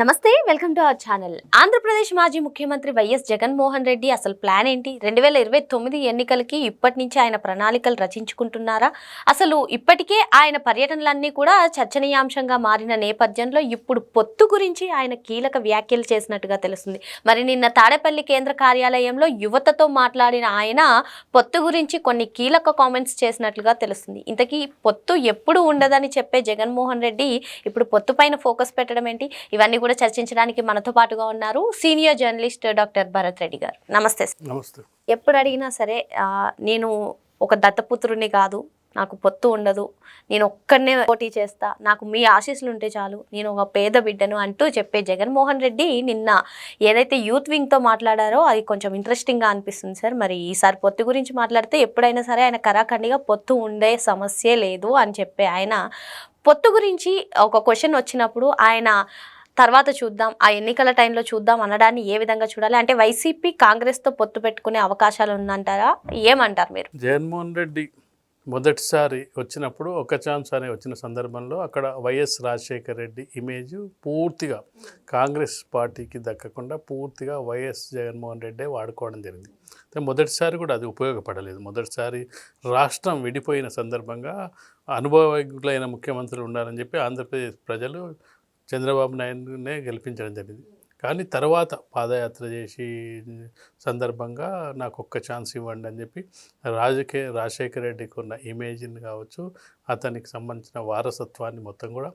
నమస్తే welcome to our channel. Andhra Pradesh మాజీ ముఖ్యమంత్రి వైఎస్ జగన్మోహన్ రెడ్డి అసలు ప్లాన్ ఏంటి? రెండు వేల ఇరవై తొమ్మిది ఎన్నికలకి ఇప్పటి నుంచి ఆయన ప్రణాళికలు రచించుకుంటున్నారా? అసలు ఇప్పటికే ఆయన పర్యటనలన్నీ కూడా చర్చనీయాంశంగా మారిన నేపథ్యంలో ఇప్పుడు పొత్తు గురించి ఆయన కీలక వ్యాఖ్యలు చేసినట్టుగా తెలుస్తుంది. మరి నిన్న తాడేపల్లి కేంద్ర కార్యాలయంలో యువతతో మాట్లాడిన ఆయన పొత్తు గురించి కొన్ని కీలక కామెంట్స్ చేసినట్లుగా తెలుస్తుంది. ఇంతకీ పొత్తు ఎప్పుడు ఉండదని చెప్పే జగన్మోహన్ రెడ్డి ఇప్పుడు పొత్తు పైన ఫోకస్ పెట్టడం ఏంటి? ఇవన్నీ కూడా చర్చించడానికి మనతో పాటుగా ఉన్నారు senior journalist doctor Bharat Reddy garu. నమస్తే. నమస్తే. ఎప్పుడు అడిగినా సరే నేను ఒక దత్తపుత్రుని కాదు నాకు పొత్తు ఉండదు నేను ఒక్కడనే పోటీ చేస్తా నాకు మీ ఆశీస్సులు ఉంటే చాలు నేను ఒక పేద బిడ్డను అంటూ చెప్పే జగన్మోహన్ రెడ్డి నిన్న ఏదైతే యూత్ వింగ్తో మాట్లాడారో అది కొంచెం ఇంట్రెస్టింగ్గా అనిపిస్తుంది సార్. మరి ఈసారి పొత్తు గురించి మాట్లాడితే ఎప్పుడైనా సరే ఆయన కరాఖండిగా పొత్తు ఉండే సమస్యే లేదు అని చెప్పే ఆయన పొత్తు గురించి ఒక క్వశ్చన్ వచ్చినప్పుడు ఆయన తర్వాత చూద్దాం ఆ ఎన్నికల టైంలో చూద్దాం అనడాన్ని ఏ విధంగా చూడాలి? అంటే వైసీపీ కాంగ్రెస్తో పొత్తు పెట్టుకునే అవకాశాలు ఉందంటారా? ఏమంటారు మీరు? జగన్మోహన్ రెడ్డి మొదటిసారి వచ్చినప్పుడు ఒక ఛాన్స్ అనే వచ్చిన సందర్భంలో అక్కడ వైఎస్ రాజశేఖర రెడ్డి ఇమేజ్ పూర్తిగా కాంగ్రెస్ పార్టీకి దక్కకుండా పూర్తిగా వైఎస్ జగన్మోహన్ రెడ్డే వాడుకోవడం జరిగింది. మొదటిసారి కూడా అది ఉపయోగపడలేదు. మొదటిసారి రాష్ట్రం విడిపోయిన సందర్భంగా అనుభవజ్ఞులైన ముఖ్యమంత్రులు ఉండాలని చెప్పి ఆంధ్రప్రదేశ్ ప్రజలు చంద్రబాబు నాయుడునే గెలిపించడం జరిగింది. కానీ తర్వాత పాదయాత్ర చేసి సందర్భంగా నాకు ఒక్క ఛాన్స్ ఇవ్వండి అని చెప్పి రాజకీయ రాజశేఖర రెడ్డికి ఉన్న ఇమేజ్ని కావచ్చు అతనికి సంబంధించిన వారసత్వాన్ని మొత్తం కూడా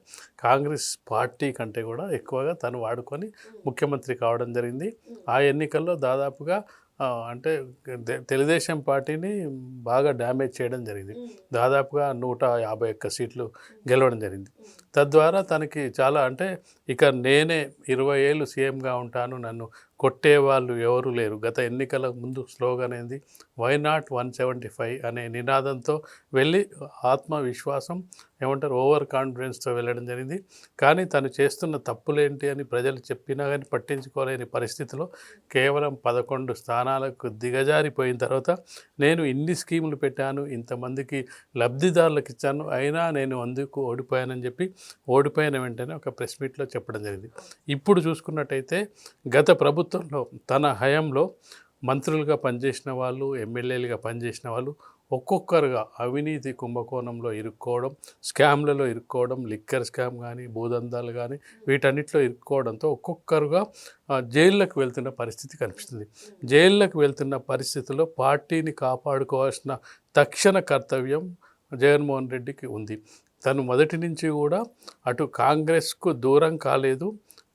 కాంగ్రెస్ పార్టీ కంటే కూడా ఎక్కువగా తను వాడుకొని ముఖ్యమంత్రి కావడం జరిగింది. ఆ ఎన్నికల్లో దాదాపుగా అంటే తెలుగుదేశం పార్టీని బాగా డ్యామేజ్ చేయడం జరిగింది. దాదాపుగా నూట యాభై ఒక్క సీట్లు గెలవడం జరిగింది. తద్వారా తనకి చాలా అంటే ఇక నేనే ఇరవై ఏళ్ళు సీఎంగా ఉంటాను నన్ను కొట్టే వాళ్ళు ఎవరు లేరు. గత ఎన్నికల ముందు స్లోగన్ ఏంది? Why not one seventy five అనే నినాదంతో వెళ్ళి ఆత్మవిశ్వాసం ఏమంటారు ఓవర్ కాన్ఫిడెన్స్తో వెళ్ళడం జరిగింది. కానీ తను చేస్తున్న తప్పులేంటి అని ప్రజలు చెప్పినా కానీ పట్టించుకోలేని పరిస్థితిలో కేవలం పదకొండు స్థానాలకు దిగజారిపోయిన తర్వాత నేను ఇన్ని స్కీములు పెట్టాను ఇంతమందికి లబ్ధిదారులకు ఇచ్చాను అయినా నేను అందుకు ఓడిపోయానని చెప్పి ఓడిపోయిన వెంటనే ఒక ప్రెస్ మీట్లో చెప్పడం జరిగింది. ఇప్పుడు చూసుకున్నట్టయితే గత ప్రభుత్వంలో తన హయాంలో మంత్రులుగా పనిచేసిన వాళ్ళు ఎమ్మెల్యేలుగా పనిచేసిన వాళ్ళు ఒక్కొక్కరుగా అవినీతి కుంభకోణంలో ఇరుక్కోవడం స్కామ్లలో ఇరుక్కోవడం లిక్కర్ స్కామ్ కానీ భూదందాలు కానీ వీటన్నిటిలో ఇరుక్కోవడంతో ఒక్కొక్కరుగా జైళ్ళకు వెళ్తున్న పరిస్థితి కనిపిస్తుంది. జైళ్ళకు వెళ్తున్న పరిస్థితిలో పార్టీని కాపాడుకోవాల్సిన తక్షణ కర్తవ్యం జగన్మోహన్ రెడ్డికి ఉంది. తను మొదటి నుంచి కూడా అటు కాంగ్రెస్కు దూరం కాలేదు.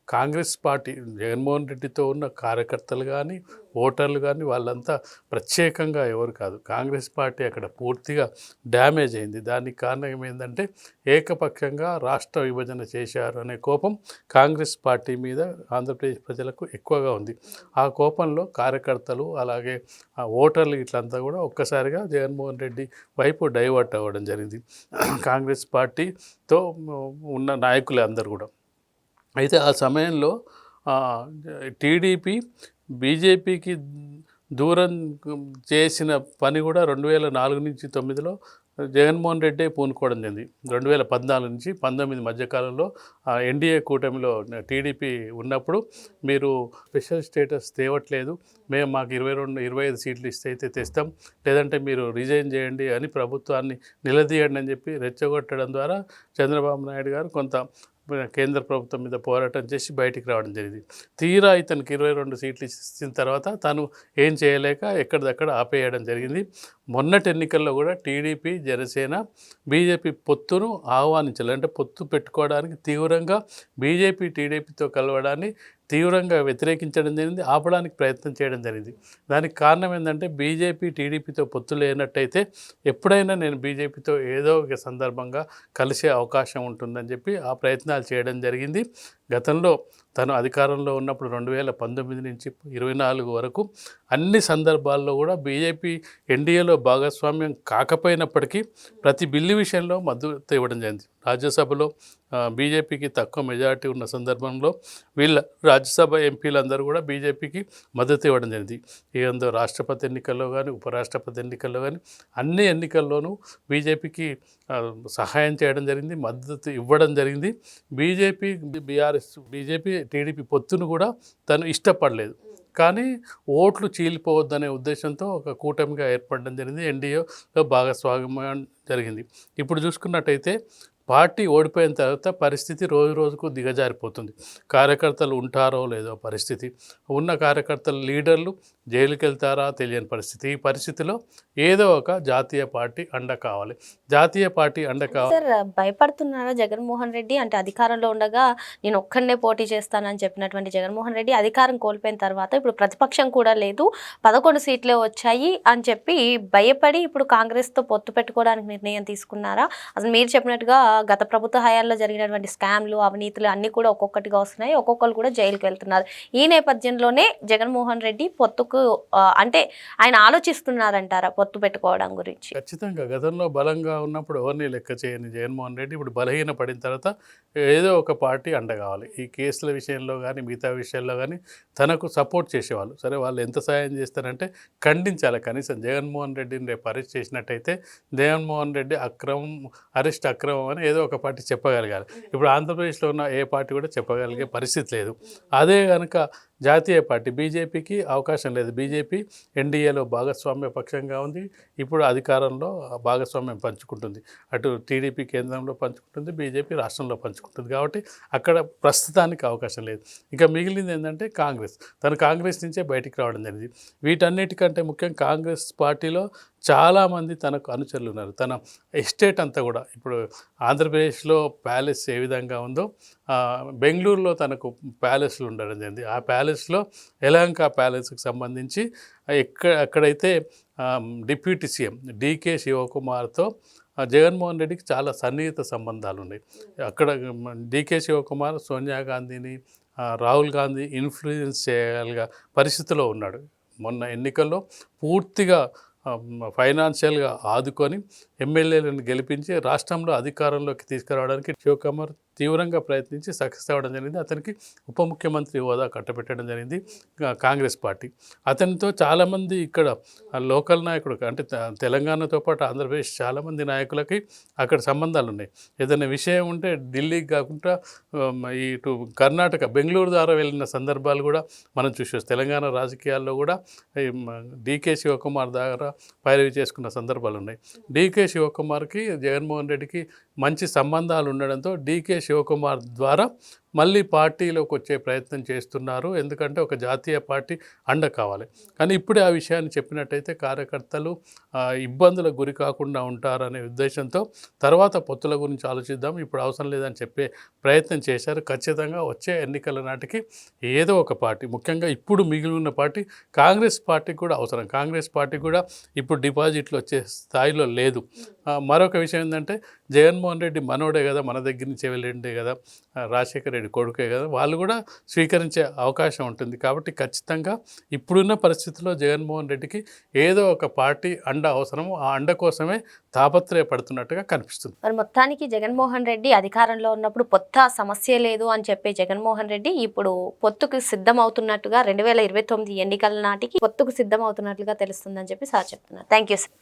కాంగ్రెస్ పార్టీ జగన్మోహన్ రెడ్డితో ఉన్న కార్యకర్తలు కానీ ఓటర్లు కానీ వాళ్ళంతా ప్రత్యేకంగా ఎవరు కాదు. కాంగ్రెస్ పార్టీ అక్కడ పూర్తిగా డ్యామేజ్ అయింది. దానికి కారణం ఏంటంటే ఏకపక్షంగా రాష్ట్ర విభజన చేశారు అనే కోపం కాంగ్రెస్ పార్టీ మీద ఆంధ్రప్రదేశ్ ప్రజలకు ఎక్కువగా ఉంది. ఆ కోపంలో కార్యకర్తలు అలాగే ఆ ఓటర్లు ఇట్లంతా కూడా ఒక్కసారిగా జగన్మోహన్ రెడ్డి వైపు డైవర్ట్ అవ్వడం జరిగింది. కాంగ్రెస్ పార్టీతో ఉన్న నాయకులు అందరు కూడా. అయితే ఆ సమయంలో టీడీపీ బీజేపీకి దూరం చేసిన పని కూడా రెండు వేల నాలుగు నుంచి తొమ్మిదిలో జగన్మోహన్ రెడ్డే పూనుకోవడం జరిగింది. రెండు వేల పద్నాలుగు నుంచి పంతొమ్మిది మధ్యకాలంలో ఎన్డీఏ కూటమిలో టీడీపీ ఉన్నప్పుడు మీరు స్పెషల్ స్టేటస్ తేవట్లేదు మేము మాకు ఇరవై రెండు ఇరవై ఐదు సీట్లు ఇస్తే అయితే తెస్తాం లేదంటే మీరు రిజైన్ చేయండి అని ప్రభుత్వాన్ని నిలదీయండి అని చెప్పి రెచ్చగొట్టడం ద్వారా చంద్రబాబు నాయుడు గారు కొంత కేంద్ర ప్రభుత్వం మీద పోరాటం చేసి బయటికి రావడం జరిగింది. తీరా ఇతనికి ఇరవై రెండు సీట్లు ఇచ్చిన తర్వాత తను ఏం చేయలేక ఎక్కడిదక్కడ ఆపేయడం జరిగింది. మొన్నటి ఎన్నికల్లో కూడా టీడీపీ జనసేన బీజేపీ పొత్తును ఆహ్వానించాలి అంటే పొత్తు పెట్టుకోవడానికి తీవ్రంగా బీజేపీ టీడీపీతో కలవడాన్ని తీవ్రంగా వ్యతిరేకించడం జరిగింది ఆపడానికి ప్రయత్నం చేయడం జరిగింది. దానికి కారణం ఏంటంటే బీజేపీ టీడీపీతో పొత్తు లేనట్టయితే ఎప్పుడైనా నేను బీజేపీతో ఏదో ఒక సందర్భంగా కలిసే అవకాశం ఉంటుందని చెప్పి ఆ ప్రయత్నాలు చేయడం జరిగింది. గతంలో తను అధికారంలో ఉన్నప్పుడు రెండు వేల పంతొమ్మిది నుంచి ఇరవై నాలుగు వరకు అన్ని సందర్భాల్లో కూడా బీజేపీ ఎన్డీఏలో భాగస్వామ్యం కాకపోయినప్పటికీ ప్రతి బిల్లు విషయంలో మద్దతు ఇవ్వడం జరిగింది. రాజ్యసభలో బీజేపీకి తక్కువ మెజారిటీ ఉన్న సందర్భంలో వీళ్ళ రాజ్యసభ ఎంపీలందరూ కూడా బీజేపీకి మద్దతు ఇవ్వడం జరిగింది. ఏందో రాష్ట్రపతి ఎన్నికల్లో కానీ ఉపరాష్ట్రపతి ఎన్నికల్లో కానీ అన్ని ఎన్నికల్లోనూ బీజేపీకి సహాయం చేయడం జరిగింది మద్దతు ఇవ్వడం జరిగింది. BJP BR TRS BJP TDP పొత్తును కూడా తను ఇష్టపడలేదు. కానీ ఓట్లు చీలిపోవద్దనే ఉద్దేశంతో ఒక కూటమిగా ఏర్పడడం జరిగింది. ఎన్డీఏలో భాగస్వామ్యం జరిగింది. ఇప్పుడు చూసుకున్నట్టయితే పార్టీ ఓడిపోయిన తర్వాత పరిస్థితి రోజు రోజుకు దిగజారిపోతుంది. కార్యకర్తలు ఉంటారో లేదో పరిస్థితి. ఉన్న కార్యకర్తలు లీడర్లు జైలుకి వెళ్తారా తెలియని పరిస్థితి. ఈ పరిస్థితిలో ఏదో ఒక జాతీయ పార్టీ అండ కావాలి. జాతీయ పార్టీ అండ కావాలి భయపడుతున్నారా జగన్మోహన్ రెడ్డి? అంటే అధికారంలో ఉండగా నేను ఒక్కడనే పోటీ చేస్తానని చెప్పినటువంటి జగన్మోహన్ రెడ్డి అధికారం కోల్పోయిన తర్వాత ఇప్పుడు ప్రతిపక్షం కూడా లేదు. పదకొండు సీట్లే వచ్చాయి అని చెప్పి భయపడి ఇప్పుడు కాంగ్రెస్తో పొత్తు పెట్టుకోవడానికి నిర్ణయం తీసుకున్నారా? అసలు మీరు చెప్పినట్టుగా గత ప్రభుత్వ హయాంలో జరిగినటువంటి స్కామ్లు అవినీతులు అన్నీ కూడా ఒక్కొక్కటిగా వస్తున్నాయి. ఒక్కొక్కరు కూడా జైలుకి వెళ్తున్నారు. ఈ నేపథ్యంలోనే జగన్మోహన్ రెడ్డి పొత్తుకు అంటే ఆయన ఆలోచిస్తున్నారంటారా పొత్తు పెట్టుకోవడం గురించి? ఖచ్చితంగా. గతంలో బలంగా ఉన్నప్పుడు ఎవరిని లెక్క చేయని జగన్మోహన్ రెడ్డి ఇప్పుడు బలహీన పడిన తర్వాత ఏదో ఒక పార్టీ అండ కావాలి. ఈ కేసుల విషయంలో కానీ మిగతా విషయాల్లో కానీ తనకు సపోర్ట్ చేసేవాళ్ళు. సరే వాళ్ళు ఎంత సాయం చేస్తారంటే ఖండించాలి. కనీసం జగన్మోహన్ రెడ్డిని రేపు అరెస్ట్ చేసినట్టయితే జగన్మోహన్ రెడ్డి అక్రమం అరెస్ట్ అక్రమం అని ఏదో ఒక పార్టీ చెప్పగలగాలి. ఇప్పుడు ఆంధ్రప్రదేశ్లో ఉన్న ఏ పార్టీ కూడా చెప్పగలిగే పరిస్థితి లేదు. అదే కనుక జాతీయ పార్టీ బీజేపీకి అవకాశం లేదు. బీజేపీ ఎన్డీఏలో భాగస్వామ్య పక్షంగా ఉంది. ఇప్పుడు అధికారంలో భాగస్వామ్యం పంచుకుంటుంది. అటు టీడీపీ కేంద్రంలో పంచుకుంటుంది. బీజేపీ రాష్ట్రంలో పంచుకుంటుంది కాబట్టి అక్కడ ప్రస్తుతానికి అవకాశం లేదు. ఇంకా మిగిలింది ఏంటంటే కాంగ్రెస్. తను కాంగ్రెస్ నుంచే బయటికి రావడం జరిగింది. వీటన్నిటికంటే ముఖ్యం కాంగ్రెస్ పార్టీలో చాలామంది తనకు అనుచరులు ఉన్నారు. తన ఎస్టేట్ అంతా కూడా. ఇప్పుడు ఆంధ్రప్రదేశ్లో ప్యాలెస్ ఏ విధంగా ఉందో బెంగళూరులో తనకు ప్యాలెస్లు ఉండడం జరిగింది. ఆ ప్యాలెస్లో ఎలంక ప్యాలెస్కి సంబంధించి ఎక్కడ అక్కడైతే డిప్యూటీ సీఎం డీకే శివకుమార్తో జగన్మోహన్ రెడ్డికి చాలా సన్నిహిత సంబంధాలు ఉన్నాయి. అక్కడ డీకే శివకుమార్ సోనియా గాంధీని రాహుల్ గాంధీ ఇన్ఫ్లుయెన్స్ చేయగలిగే పరిస్థితిలో ఉన్నాడు. మొన్న ఎన్నికల్లో పూర్తిగా ఫైనాన్షియల్గా ఆదుకొని ఎమ్మెల్యేలను గెలిపించి రాష్ట్రంలో అధికారంలోకి తీసుకురావడానికి శివకుమార్ తీవ్రంగా ప్రయత్నించి సక్సెస్ అవ్వడం జరిగింది. అతనికి ఉప ముఖ్యమంత్రి హోదా కట్టబెట్టడం జరిగింది. కాంగ్రెస్ పార్టీ. అతనితో చాలామంది ఇక్కడ లోకల్ నాయకుడు అంటే తె- తెలంగాణతో పాటు ఆంధ్రప్రదేశ్ చాలామంది నాయకులకి అక్కడ సంబంధాలు ఉన్నాయి. ఏదైనా విషయం ఉంటే ఢిల్లీకి కాకుండా ఇటు కర్ణాటక బెంగళూరు ద్వారా వెళ్ళిన సందర్భాలు కూడా మనం చూసేస్తాం తెలంగాణ రాజకీయాల్లో కూడా డికే డీకే శివకుమార్ ద్వారా పైరవి చేసుకున్న సందర్భాలు ఉన్నాయి. డీకే శివకుమార్కి జగన్మోహన్ రెడ్డికి మంచి సంబంధాలు ఉండడంతో డీకే శివకుమార్ ద్వారా మళ్ళీ పార్టీలోకి వచ్చే ప్రయత్నం చేస్తున్నారు. ఎందుకంటే ఒక జాతీయ పార్టీ అండ కావాలి. కానీ ఇప్పుడే ఆ విషయాన్ని చెప్పినట్టయితే కార్యకర్తలు ఇబ్బందులకు గురి కాకుండా ఉంటారనే ఉద్దేశంతో తర్వాత పొత్తుల గురించి ఆలోచిద్దాం. ఇప్పుడు అవసరం లేదని చెప్పే ప్రయత్నం చేశారు. ఖచ్చితంగా వచ్చే ఎన్నికల నాటికి ఏదో ఒక పార్టీ ముఖ్యంగా ఇప్పుడు మిగిలి ఉన్న పార్టీ కాంగ్రెస్ పార్టీకి కూడా అవసరం. కాంగ్రెస్ పార్టీ కూడా ఇప్పుడు డిపాజిట్లు వచ్చే స్థాయిలో లేదు. మరొక విషయం ఏంటంటే జగన్మోహన్ రెడ్డి మనోడే కదా మన దగ్గర నుంచి వెళ్ళిండే కదా రాజశేఖర రెడ్డి కొడుకే కదా వాళ్ళు కూడా స్వీకరించే అవకాశం ఉంటుంది. కాబట్టి ఖచ్చితంగా ఇప్పుడున్న పరిస్థితుల్లో జగన్మోహన్ రెడ్డికి ఏదో ఒక పార్టీ అండ అవసరము ఆ అండ కోసమే తాపత్రయపడుతున్నట్టుగా కనిపిస్తుంది. మరి మొత్తానికి జగన్మోహన్ రెడ్డి అధికారంలో ఉన్నప్పుడు పొత్త సమస్య లేదు అని చెప్పే జగన్మోహన్ రెడ్డి ఇప్పుడు పొత్తుకు సిద్ధం అవుతున్నట్టుగా రెండు వేల ఇరవై తొమ్మిది ఎన్నికల నాటికి పొత్తుకు సిద్ధం అవుతున్నట్లుగా తెలుస్తుందని చెప్పి సార్ చెప్తున్నారు. Thank you sir